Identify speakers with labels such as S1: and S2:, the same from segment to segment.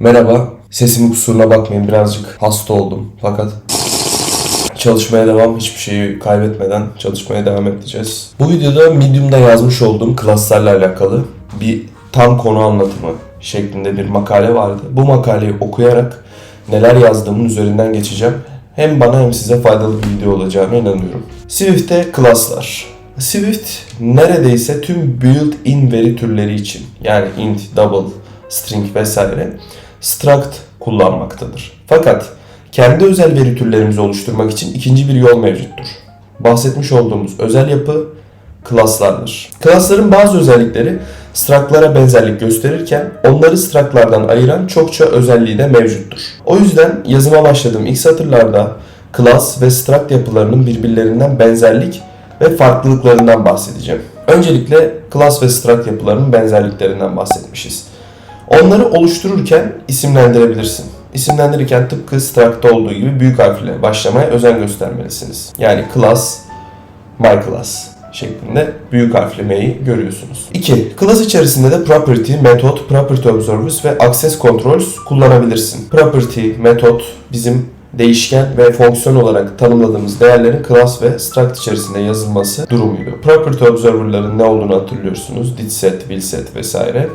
S1: Merhaba. Sesimin kusuruna bakmayın birazcık hasta oldum. Fakat çalışmaya devam. Hiçbir şeyi kaybetmeden çalışmaya devam edeceğiz. Bu videoda Medium'da yazmış olduğum klaslarla alakalı bir tam konu anlatımı şeklinde bir makale vardı. Bu makaleyi okuyarak neler yazdığımın üzerinden geçeceğim. Hem bana hem size faydalı bir video olacağına inanıyorum. Swift'te klaslar. Swift neredeyse tüm built-in veri türleri için yani int, double, string vesaire struct kullanmaktadır. Fakat kendi özel veri türlerimizi oluşturmak için ikinci bir yol mevcuttur. Bahsetmiş olduğumuz özel yapı klaslardır. Klasların bazı özellikleri struct'lara benzerlik gösterirken onları struct'lardan ayıran çokça özelliği de mevcuttur. O yüzden yazıma başladığım ilk satırlarda class ve struct yapılarının birbirlerinden benzerlik ve farklılıklarından bahsedeceğim. Öncelikle class ve struct yapılarının benzerliklerinden bahsetmişiz. Onları oluştururken isimlendirebilirsin. İsimlendirirken tıpkı struct'ta olduğu gibi büyük harfle başlamaya özen göstermelisiniz. Yani class, my class şeklinde büyük harflemeyi görüyorsunuz. 2. Class içerisinde de property, method, property observers ve access controls kullanabilirsin. Property, method bizim değişken ve fonksiyon olarak tanımladığımız değerlerin class ve struct içerisinde yazılması durumuydu. Property observer'ların ne olduğunu hatırlıyorsunuz. Did set, will set vesaire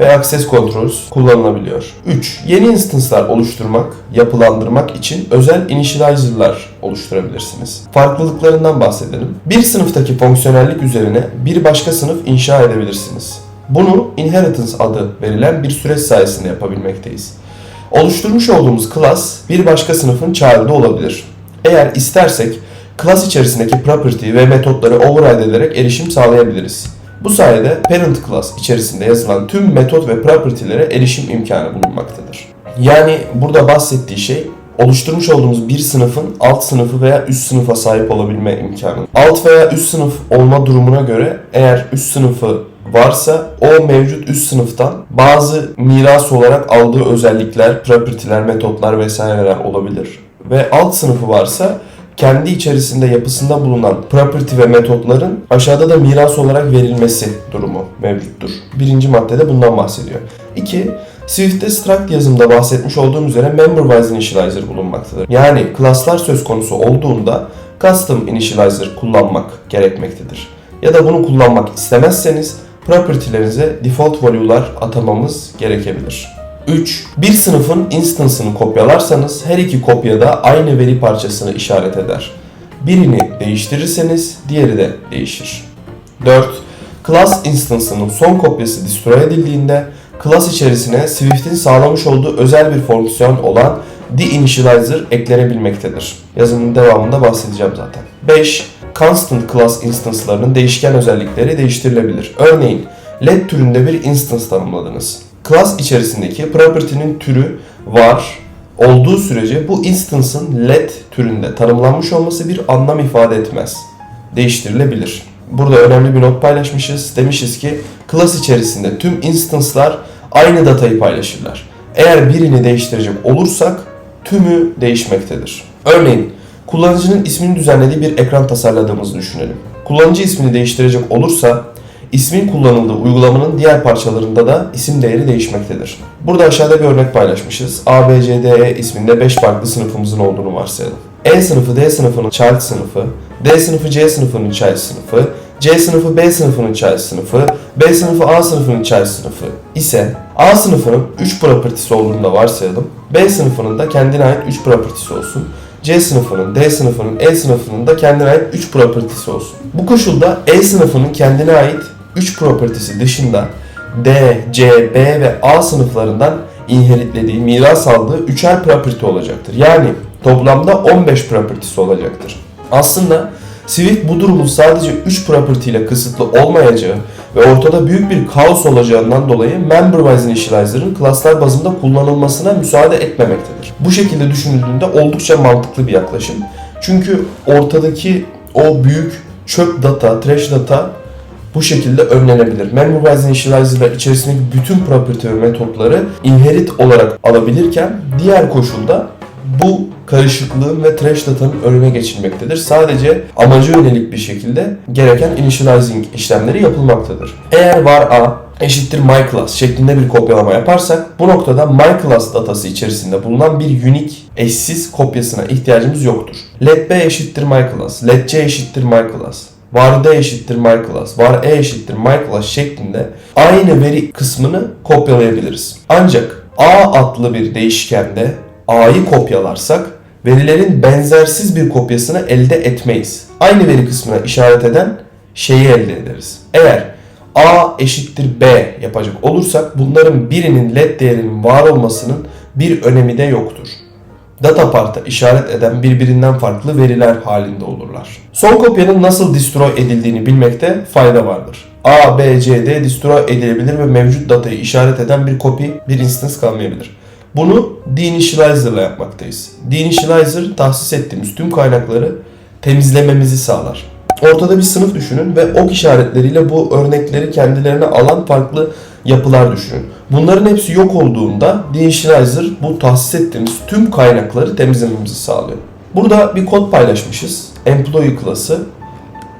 S1: ve access controls kullanılabiliyor. 3. Yeni instance'lar oluşturmak, yapılandırmak için özel initializer'lar oluşturabilirsiniz. Farklılıklarından bahsedelim. Bir sınıftaki fonksiyonellik üzerine bir başka sınıf inşa edebilirsiniz. Bunu inheritance adı verilen bir süreç sayesinde yapabilmekteyiz. Oluşturmuş olduğumuz class bir başka sınıfın çağrıda olabilir. Eğer istersek class içerisindeki property ve metotları override ederek erişim sağlayabiliriz. Bu sayede parent class içerisinde yazılan tüm metot ve property'lere erişim imkanı bulunmaktadır. Yani burada bahsettiği şey oluşturmuş olduğumuz bir sınıfın alt sınıfı veya üst sınıfa sahip olabilme imkanı. Alt veya üst sınıf olma durumuna göre eğer üst sınıfı varsa o mevcut üst sınıftan bazı miras olarak aldığı özellikler, property'ler, metotlar vesaireler olabilir. Ve alt sınıfı varsa kendi içerisinde yapısında bulunan property ve metotların aşağıda da miras olarak verilmesi durumu mevcuttur. Birinci maddede bundan bahsediyor. 2. Swift'te struct yazımda bahsetmiş olduğum üzere member-wise initializer bulunmaktadır. Yani klaslar söz konusu olduğunda custom initializer kullanmak gerekmektedir. Ya da bunu kullanmak istemezseniz property'lerinize default value'lar atamamız gerekebilir. 3. Bir sınıfın instance'ını kopyalarsanız her iki kopyada aynı veri parçasını işaret eder. Birini değiştirirseniz diğeri de değişir. 4. Class instance'ının son kopyası destroy edildiğinde class içerisine Swift'in sağlamış olduğu özel bir fonksiyon olan deinitializer eklenebilmektedir. Yazımın devamında bahsedeceğim zaten. 5. Constant class instance'larının değişken özellikleri değiştirilebilir. Örneğin let türünde bir instance tanımladınız. Class içerisindeki property'nin türü var olduğu sürece bu instance'ın let türünde tanımlanmış olması bir anlam ifade etmez. Değiştirilebilir. Burada önemli bir not paylaşmışız. Demişiz ki class içerisinde tüm instance'lar aynı datayı paylaşırlar. Eğer birini değiştirecek olursak tümü değişmektedir. Örneğin kullanıcının ismini düzenlediği bir ekran tasarladığımızı düşünelim. Kullanıcı ismini değiştirecek olursa ismin kullanıldığı uygulamanın diğer parçalarında da isim değeri değişmektedir. Burada aşağıda bir örnek paylaşmışız. A, B, C, D, E isminde 5 farklı sınıfımızın olduğunu varsayalım. E sınıfı D sınıfının child sınıfı, D sınıfı C sınıfının child sınıfı, C sınıfı B sınıfının child sınıfı, B sınıfı A sınıfının child sınıfı ise A sınıfının 3 property'si olduğunu da varsayalım. B sınıfının da kendine ait 3 property'si olsun. C sınıfının, D sınıfının, E sınıfının da kendine ait 3 property'si olsun. Bu koşulda E sınıfının kendine ait 3 property'si dışında D, C, B ve A sınıflarından inheritlediği, miras aldığı 3'er property olacaktır. Yani toplamda 15 property'si olacaktır. Aslında Swift bu durumun sadece 3 property ile kısıtlı olmayacağı ve ortada büyük bir kaos olacağından dolayı member-wise initializer'ın klaslar bazında kullanılmasına müsaade etmemektedir. Bu şekilde düşünüldüğünde oldukça mantıklı bir yaklaşım. Çünkü ortadaki o büyük çöp data, trash data bu şekilde önlenebilir. Member-wise initializer'lar içerisindeki bütün property ve metotları inherit olarak alabilirken diğer koşulda bu karışıklığın ve trash datanın önüne geçilmektedir. Sadece amaca yönelik bir şekilde gereken initializing işlemleri yapılmaktadır. Eğer var a eşittir my class şeklinde bir kopyalama yaparsak bu noktada my class datası içerisinde bulunan bir unique eşsiz kopyasına ihtiyacımız yoktur. let b eşittir my class, let c eşittir my class, var d eşittir my class, var e eşittir my class şeklinde aynı veri kısmını kopyalayabiliriz. Ancak a adlı bir değişkende a'yı kopyalarsak verilerin benzersiz bir kopyasını elde etmeyiz. Aynı veri kısmına işaret eden şeyi elde ederiz. Eğer a eşittir b yapacak olursak bunların birinin let değerinin var olmasının bir önemi de yoktur. Data part'a işaret eden birbirinden farklı veriler halinde olurlar. Son kopyanın nasıl destroy edildiğini bilmekte fayda vardır. A, B, C, D destroy edilebilir ve mevcut datayı işaret eden bir copy, bir instance kalmayabilir. Bunu deinitializer ile yapmaktayız. Deinitializer tahsis ettiğimiz tüm kaynakları temizlememizi sağlar. Ortada bir sınıf düşünün ve ok işaretleriyle bu örnekleri kendilerine alan farklı yapılar düşünün. Bunların hepsi yok olduğunda deinitializer bu tahsis ettiğimiz tüm kaynakları temizlememizi sağlıyor. Burada bir kod paylaşmışız. Employee klası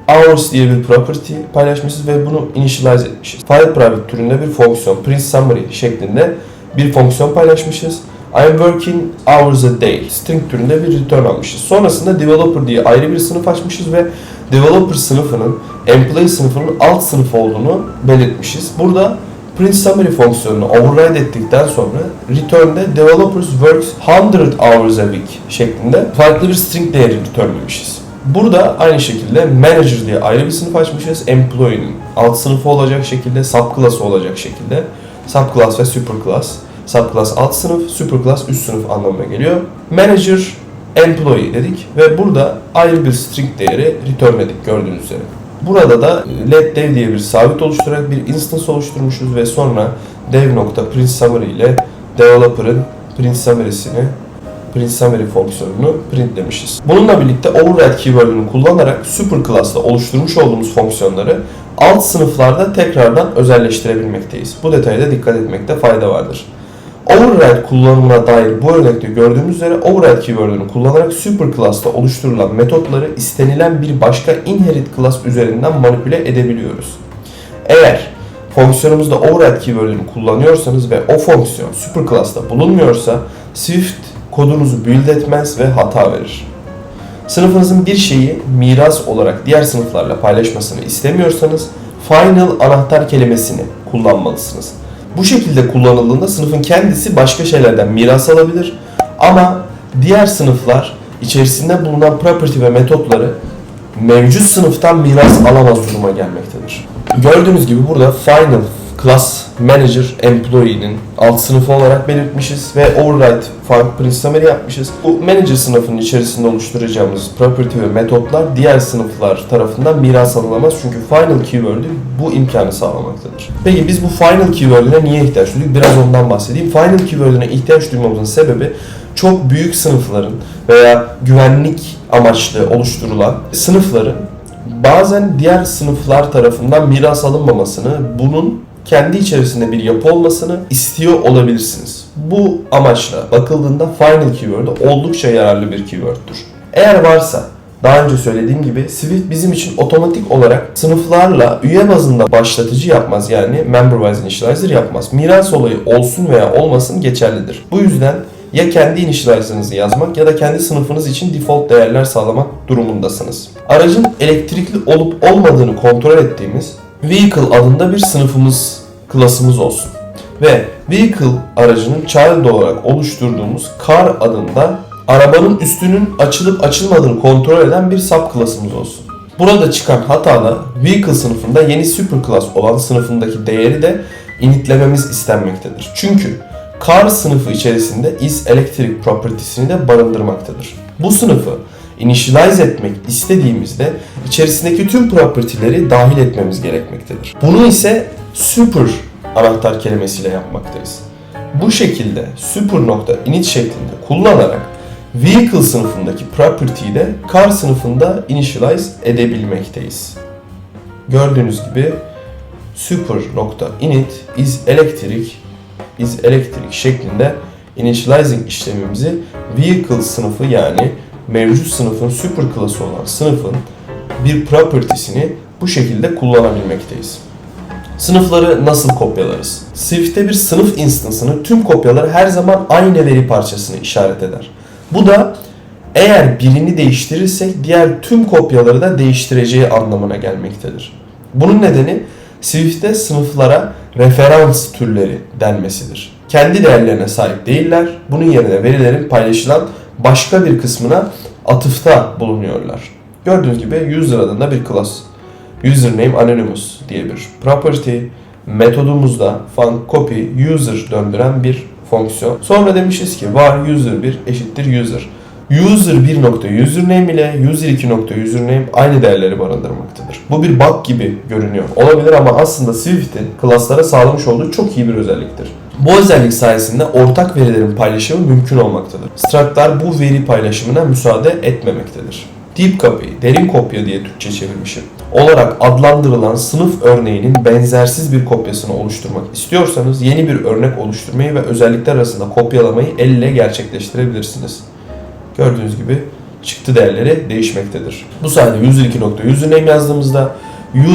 S1: hours diye bir property paylaşmışız ve bunu initialize etmişiz. File private türünde bir fonksiyon print summary şeklinde bir fonksiyon paylaşmışız. I'm working hours a day string türünde bir return almışız. Sonrasında developer diye ayrı bir sınıf açmışız ve developer sınıfının employee sınıfının alt sınıfı olduğunu belirtmişiz. Burada print summary fonksiyonunu override ettikten sonra return'de developers works 100 hours a week şeklinde farklı bir string değeri returnlemişiz. Burada aynı şekilde manager diye ayrı bir sınıf açmışız. Employee'nin alt sınıfı olacak şekilde, subclass'ı olacak şekilde. Subclass ve superclass. Subclass alt sınıf, superclass üst sınıf anlamına geliyor. Manager employee dedik ve burada ayrı bir string değeri returnledik gördüğünüz üzere. Burada da let dev diye bir sabit oluşturarak bir instance oluşturmuşuz ve sonra dev.printSummary ile developer'ın print summary'sini print summary fonksiyonunu printlemişiz. Bununla birlikte override keyword'ünü kullanarak superclass'ta oluşturmuş olduğumuz fonksiyonları alt sınıflarda tekrardan özelleştirebilmekteyiz. Bu detaya da dikkat etmekte fayda vardır. Override kullanımına dair bu örnekte gördüğümüz üzere override keyword'ünü kullanarak superclass'ta oluşturulan metotları istenilen bir başka inherit class üzerinden manipüle edebiliyoruz. Eğer fonksiyonumuzda override keyword'ünü kullanıyorsanız ve o fonksiyon superclass'ta bulunmuyorsa Swift kodunuzu build etmez ve hata verir. Sınıfınızın bir şeyi miras olarak diğer sınıflarla paylaşmasını istemiyorsanız final anahtar kelimesini kullanmalısınız. Bu şekilde kullanıldığında sınıfın kendisi başka şeylerden miras alabilir ama diğer sınıflar içerisinde bulunan property ve metotları mevcut sınıftan miras alamaz duruma gelmektedir. Gördüğünüz gibi burada final class manager employee'nin alt sınıfı olarak belirtmişiz ve override farklı print summary yapmışız. Bu manager sınıfının içerisinde oluşturacağımız property ve metotlar diğer sınıflar tarafından miras alılamaz çünkü final keyword'ü bu imkanı sağlamaktadır. Peki biz bu final keyword'üne niye ihtiyaç duyduk? Biraz ondan bahsedeyim. Final keyword'üne ihtiyaç duymamızın sebebi çok büyük sınıfların veya güvenlik amaçlı oluşturulan sınıfların bazen diğer sınıflar tarafından miras alınmamasını, bunun kendi içerisinde bir yapı olmasını istiyor olabilirsiniz. Bu amaçla bakıldığında final keyword oldukça yararlı bir keyword'tür. Eğer varsa daha önce söylediğim gibi Swift bizim için otomatik olarak sınıflarla üye bazında başlatıcı yapmaz yani member wise initializer yapmaz. Miras olayı olsun veya olmasın geçerlidir. Bu yüzden ya kendi initializer'ınızı yazmak ya da kendi sınıfınız için default değerler sağlamak durumundasınız. Aracın elektrikli olup olmadığını kontrol ettiğimiz vehicle adında bir sınıfımız, klasımız olsun. Ve vehicle aracının child olarak oluşturduğumuz car adında arabanın üstünün açılıp açılmadığını kontrol eden bir subclass'ımız olsun. Burada çıkan hatada vehicle sınıfında yeni superclass olan sınıfındaki değeri de initlememiz istenmektedir. Çünkü car sınıfı içerisinde is electric property'sini de barındırmaktadır. Bu sınıfı initialize etmek istediğimizde içerisindeki tüm property'leri dahil etmemiz gerekmektedir. Bunu ise super anahtar kelimesiyle yapmaktayız. Bu şekilde super.init şeklinde kullanarak vehicle sınıfındaki property'yi de car sınıfında initialize edebilmekteyiz. Gördüğünüz gibi super.init is electric is electric şeklinde initializing işlemimizi vehicle sınıfı yani mevcut sınıfın super klası olan sınıfın bir property'sini bu şekilde kullanabilmekteyiz. Sınıfları nasıl kopyalarız? Swift'te bir sınıf instance'ını tüm kopyaları her zaman aynı veri parçasını işaret eder. Bu da eğer birini değiştirirsek diğer tüm kopyaları da değiştireceği anlamına gelmektedir. Bunun nedeni Swift'te sınıflara referans türleri denmesidir. Kendi değerlerine sahip değiller. Bunun yerine verilerin paylaşılan başka bir kısmına atıfta bulunuyorlar. Gördüğünüz gibi user adında bir class. Username anonymous diye bir property. Metodumuzda fun copy user döndüren bir fonksiyon. Sonra demişiz ki var user 1 eşittir user. User 1 nokta username ile user 2 nokta username aynı değerleri barındırmaktadır. Bu bir bug gibi görünüyor. Olabilir ama aslında Swift'in klaslara sağlamış olduğu çok iyi bir özelliktir. Bu özellik sayesinde ortak verilerin paylaşımı mümkün olmaktadır. Struct'lar bu veri paylaşımına müsaade etmemektedir. Deep copy, derin kopya diye Türkçe çevirmişim. Olarak adlandırılan sınıf örneğinin benzersiz bir kopyasını oluşturmak istiyorsanız yeni bir örnek oluşturmayı ve özellikler arasında kopyalamayı elle gerçekleştirebilirsiniz. Gördüğünüz gibi çıktı değerleri değişmektedir. Bu sayede user 2 nokta username yazdığımızda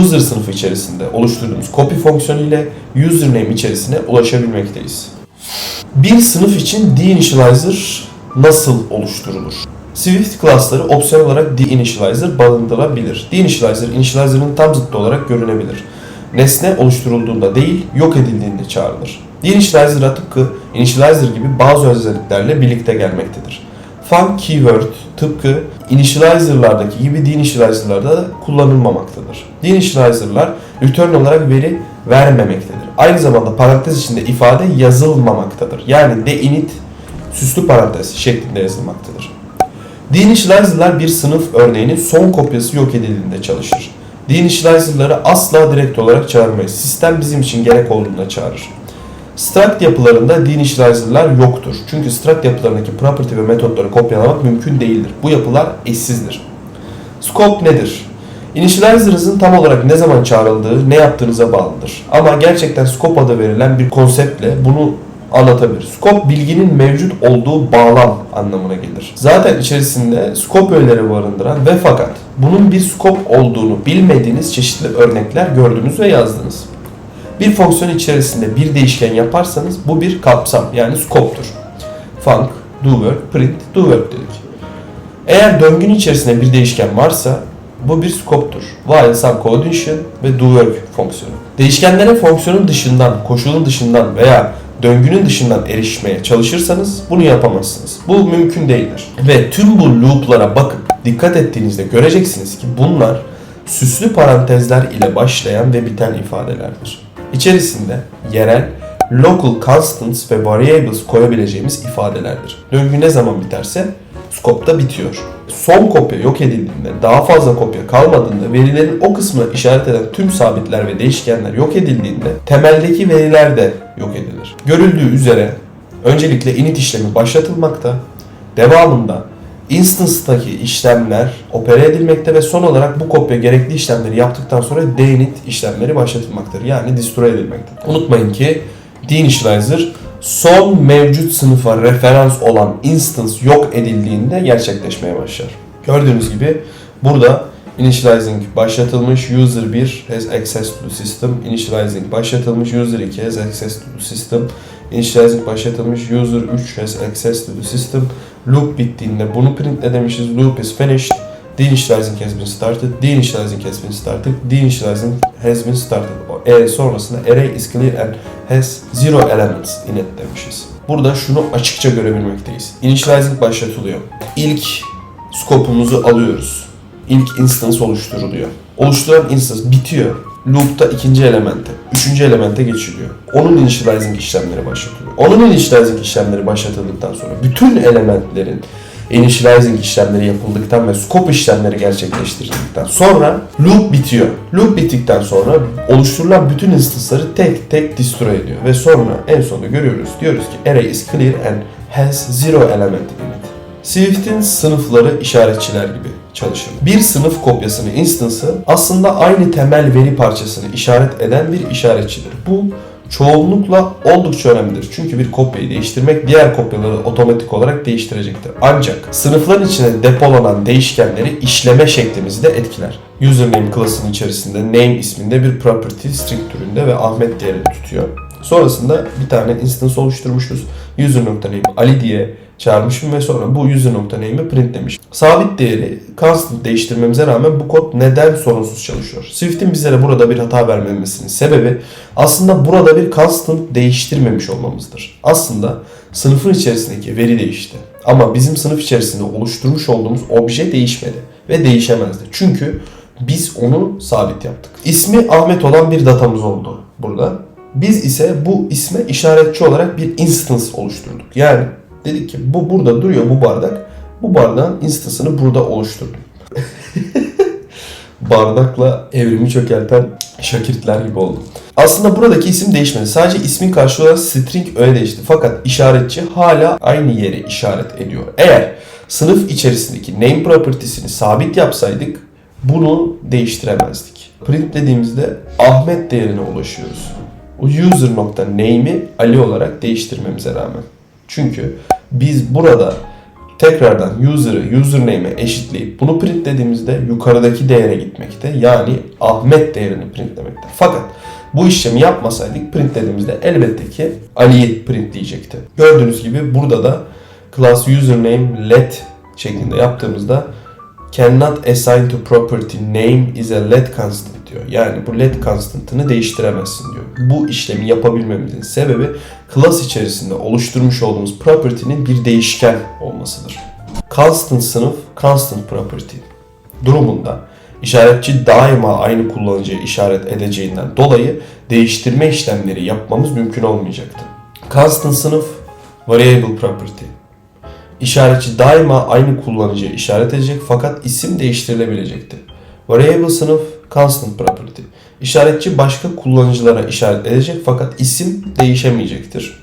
S1: user sınıfı içerisinde oluşturduğumuz copy fonksiyonu ile username içerisine ulaşabilmekteyiz. Bir sınıf için deinitializer nasıl oluşturulur? Swift class'ları opsiyonel olarak deinitializer barındırabilir. Deinitializer, initializer'ın tam zıttı olarak görünebilir. Nesne oluşturulduğunda değil, yok edildiğinde çağrılır. Deinitializer'a tıpkı initializer gibi bazı özelliklerle birlikte gelmektedir. Fun keyword tıpkı initializer'lardaki gibi deinitializer'larda da kullanılmamaktadır. Deinitializer'lar return olarak veri vermemektedir. Aynı zamanda parantez içinde ifade yazılmamaktadır. Yani deinit süslü parantez şeklinde yazılmaktadır. Deinitializer'lar bir sınıf örneğinin son kopyası yok edildiğinde çalışır. Deinitializer'ları asla direkt olarak çağırmayız. Sistem bizim için gerek olduğunda çağırır. Struct yapılarında deinitializer'lar yoktur. Çünkü struct yapılarındaki property ve metotları kopyalamak mümkün değildir. Bu yapılar eşsizdir. Scope nedir? Initializer'ınızın tam olarak ne zaman çağrıldığı, ne yaptığınıza bağlıdır. Ama gerçekten scope adı verilen bir konseptle bunu anlatabilir. Scope bilginin mevcut olduğu bağlam anlamına gelir. Zaten içerisinde scope öğeleri barındıran ve fakat bunun bir scope olduğunu bilmediğiniz çeşitli örnekler gördünüz ve yazdınız. Bir fonksiyon içerisinde bir değişken yaparsanız bu bir kapsam yani scope'tur. Func, do work, print, do work dedik. Eğer döngünün içerisinde bir değişken varsa bu bir scope'tur. While some condition ve do work fonksiyonu. Değişkenlere fonksiyonun dışından, koşulun dışından veya döngünün dışından erişmeye çalışırsanız bunu yapamazsınız. Bu mümkün değildir. Ve tüm bu loop'lara bakıp dikkat ettiğinizde göreceksiniz ki bunlar süslü parantezler ile başlayan ve biten ifadelerdir. İçerisinde yerel, local constants ve variables koyabileceğimiz ifadelerdir. Döngü ne zaman biterse scope'da bitiyor. Son kopya yok edildiğinde, daha fazla kopya kalmadığında verilerin o kısmını işaret eden tüm sabitler ve değişkenler yok edildiğinde temeldeki veriler de yok edilir. Görüldüğü üzere öncelikle init işlemi başlatılmakta, devamında instance'daki işlemler opere edilmekte ve son olarak bu kopya gerekli işlemleri yaptıktan sonra deinit işlemleri başlatılmaktadır. Yani destroy edilmektedir. Unutmayın ki deinitializer son mevcut sınıfa referans olan instance yok edildiğinde gerçekleşmeye başlar. Gördüğünüz gibi burada initializing başlatılmış, user 1 has access to the system, initializing başlatılmış, user 2 has access to the system, initializing başlatılmış, user 3 has access to the system, loop bittiğinde bunu printle demişiz, loop is finished, deinitializing has been started, deinitializing has been started, deinitializing has been started. E sonrasında array is clear and has zero elements in it demişiz. Burada şunu açıkça görebilmekteyiz. Initializing başlatılıyor. İlk scope'umuzu alıyoruz. İlk instance oluşturuluyor. Oluşturan instance bitiyor. Loop'ta ikinci elemente, üçüncü elemente geçiliyor. Onun initializing işlemleri başlatılıyor. Onun initializing işlemleri başlatıldıktan sonra bütün elementlerin initializing işlemleri yapıldıktan ve scope işlemleri gerçekleştirildikten sonra loop bitiyor. Loop bittikten sonra oluşturulan bütün instance'ları tek tek destroy ediyor. Ve sonra en sonunda görüyoruz. Diyoruz ki array is clear and has zero element in it. Swift'in sınıfları işaretçiler gibi çalışır. Bir sınıf kopyasını instance'ı aslında aynı temel veri parçasını işaret eden bir işaretçidir. Bu çoğunlukla oldukça önemlidir. Çünkü bir kopyayı değiştirmek diğer kopyaları otomatik olarak değiştirecektir. Ancak sınıfların içine depolanan değişkenleri işleme şeklimizi de etkiler. Username klasının içerisinde name isminde bir property string türünde ve Ahmet değerini tutuyor. Sonrasında bir tane instance oluşturmuşuz. User.name Ali diye çağırmışım ve sonra bu user.name'i printlemiş. Sabit değeri constant değiştirmemize rağmen bu kod neden sorunsuz çalışıyor? Swift'in bizlere burada bir hata vermemesinin sebebi aslında burada bir constant değiştirmemiş olmamızdır. Aslında sınıfın içerisindeki veri değişti. Ama bizim sınıf içerisinde oluşturmuş olduğumuz obje değişmedi ve değişemezdi. Çünkü biz onu sabit yaptık. İsmi Ahmet olan bir datamız oldu burada. Biz ise bu isme işaretçi olarak bir instance oluşturduk. Yani dedik ki bu burada duruyor bu bardak. Bu bardağın instance'ını burada oluşturdum. Bardakla evrimi çökerten şakirtler gibi oldu. Aslında buradaki isim değişmedi. Sadece ismin karşılığı olarak string öyle değişti. Fakat işaretçi hala aynı yeri işaret ediyor. Eğer sınıf içerisindeki name property'sini sabit yapsaydık bunu değiştiremezdik. Print dediğimizde Ahmet değerine ulaşıyoruz. O user.name'i Ali olarak değiştirmemize rağmen. Çünkü biz burada tekrardan user'ı username'e eşitleyip bunu printlediğimizde yukarıdaki değere gitmekte. Yani Ahmet değerini printlemekte. Fakat bu işlemi yapmasaydık printlediğimizde elbette ki Ali'yi printleyecekti. Gördüğünüz gibi burada da class username let şeklinde yaptığımızda cannot assign to property name is a let constant diyor. Yani bu let constant'ını değiştiremezsin diyor. Bu işlemi yapabilmemizin sebebi class içerisinde oluşturmuş olduğumuz property'nin bir değişken olmasıdır. Constant sınıf constant property durumunda işaretçi daima aynı kullanıcıya işaret edeceğinden dolayı değiştirme işlemleri yapmamız mümkün olmayacaktı. Constant sınıf variable property İşaretçi daima aynı kullanıcıya işaret edecek fakat isim değiştirilebilecekti. Variable sınıf constant property. İşaretçi başka kullanıcılara işaret edecek fakat isim değişemeyecektir.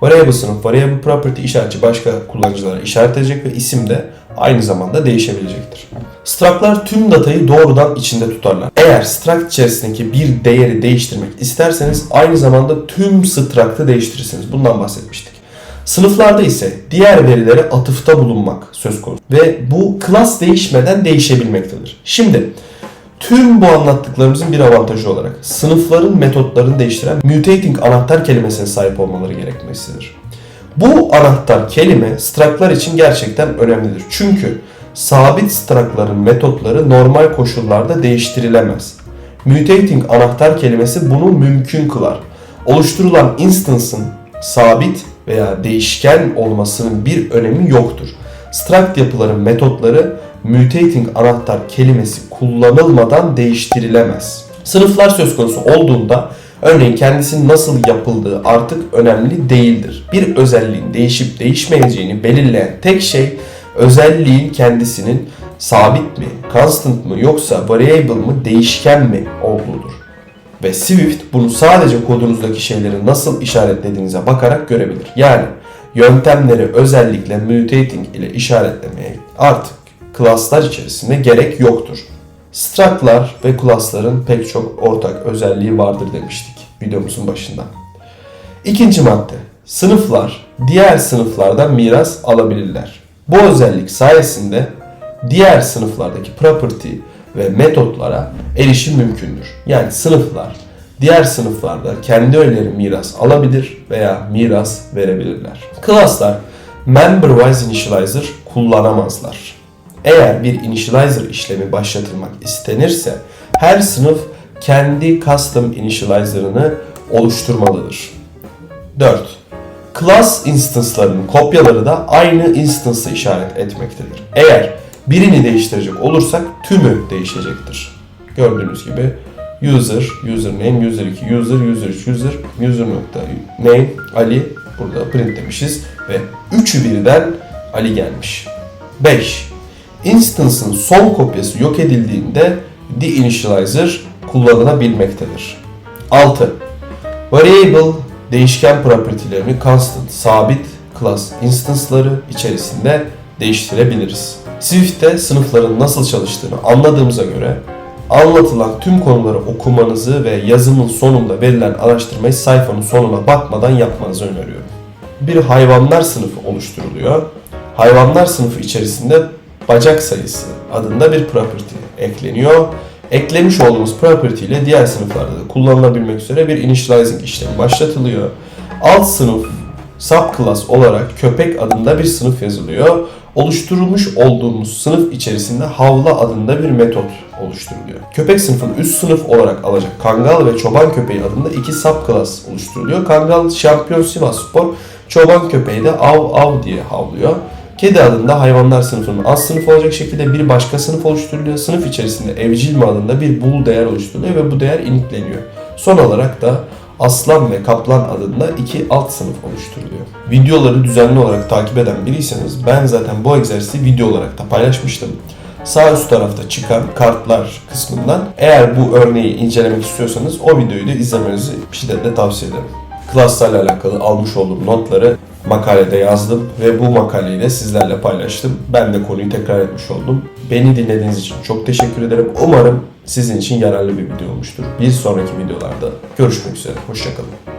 S1: Variable sınıf, variable property işaretçi başka kullanıcılara işaret edecek ve isim de aynı zamanda değişebilecektir. Struct'lar tüm datayı doğrudan içinde tutarlar. Eğer struct içerisindeki bir değeri değiştirmek isterseniz aynı zamanda tüm struct'ı değiştirirsiniz. Bundan bahsetmiştik. Sınıflarda ise diğer verilere atıfta bulunmak söz konusu. Ve bu class değişmeden değişebilmektedir. Şimdi tüm bu anlattıklarımızın bir avantajı olarak sınıfların metotlarını değiştiren mutating anahtar kelimesine sahip olmaları gerekmektedir. Bu anahtar kelime struct'lar için gerçekten önemlidir. Çünkü sabit struct'ların metotları normal koşullarda değiştirilemez. Mutating anahtar kelimesi bunu mümkün kılar. Oluşturulan instance'ın sabit veya değişken olmasının bir önemi yoktur. Struct yapıların metotları mutating anahtar kelimesi kullanılmadan değiştirilemez. Sınıflar söz konusu olduğunda örneğin kendisinin nasıl yapıldığı artık önemli değildir. Bir özelliğin değişip değişmeyeceğini belirleyen tek şey özelliğin kendisinin sabit mi, constant mı yoksa variable mı, değişken mi olduğudur. Ve Swift bunu sadece kodunuzdaki şeyleri nasıl işaretlediğinize bakarak görebilir. Yani yöntemleri özellikle mutating ile işaretlemeye artık klaslar içerisinde gerek yoktur. Struct'lar ve class'ların pek çok ortak özelliği vardır demiştik videomuzun başında. İkinci madde. Sınıflar diğer sınıflardan miras alabilirler. Bu özellik sayesinde diğer sınıflardaki property ve metotlara erişim mümkündür. Yani sınıflar diğer sınıflarda kendi öğeleri miras alabilir veya miras verebilirler. Class'lar member-wise initializer kullanamazlar. Eğer bir initializer işlemi başlatılmak istenirse her sınıf kendi custom initializer'ını oluşturmalıdır. 4. Class instance'larının kopyaları da aynı instance'ı işaret etmektedir. Eğer birini değiştirecek olursak tümü değişecektir. Gördüğünüz gibi user, username, user2, user, user3, user, user nokta name, Ali burada print demişiz ve üçü birden Ali gelmiş. 5. Instance'ın son kopyası yok edildiğinde deinitializer kullanılabilmektedir. 6. Variable değişken property'lerini constant, sabit class instance'ları içerisinde değiştirebiliriz. Swift'te sınıfların nasıl çalıştığını anladığımıza göre Anlatılan tüm konuları okumanızı ve yazımın sonunda verilen araştırmayı sayfanın sonuna bakmadan yapmanızı öneriyorum. Bir hayvanlar sınıfı oluşturuluyor. Hayvanlar sınıfı içerisinde bacak sayısı adında bir property ekleniyor. Eklemiş olduğumuz property ile diğer sınıflarda da kullanılabilmek üzere bir initializing işlemi başlatılıyor. Alt sınıf subclass olarak köpek adında bir sınıf yazılıyor. Oluşturulmuş olduğumuz sınıf içerisinde havla adında bir metot oluşturuluyor. Köpek sınıfını üst sınıf olarak alacak Kangal ve Çoban köpeği adında iki subclass oluşturuluyor. Kangal şampiyon Sivas Spor, Çoban köpeği de av av diye havlıyor. Kedi adında hayvanlar sınıfının az sınıf olacak şekilde bir başka sınıf oluşturuluyor. Sınıf içerisinde evcil mi adında bir bul değer oluşturuluyor ve bu değer initleniyor. Son olarak da aslan ve kaplan adında iki alt sınıf oluşturuluyor. Videoları düzenli olarak takip eden biriyseniz ben zaten bu egzersizi video olarak da paylaşmıştım. Sağ üst tarafta çıkan kartlar kısmından eğer bu örneği incelemek istiyorsanız o videoyu da izlemenizi şiddetle tavsiye ederim. Klaslarla alakalı almış olduğum notları makalede yazdım ve bu makaleyi de sizlerle paylaştım. Ben de konuyu tekrar etmiş oldum. Beni dinlediğiniz için çok teşekkür ederim. Umarım sizin için yararlı bir video olmuştur. Bir sonraki videolarda görüşmek üzere. Hoşçakalın.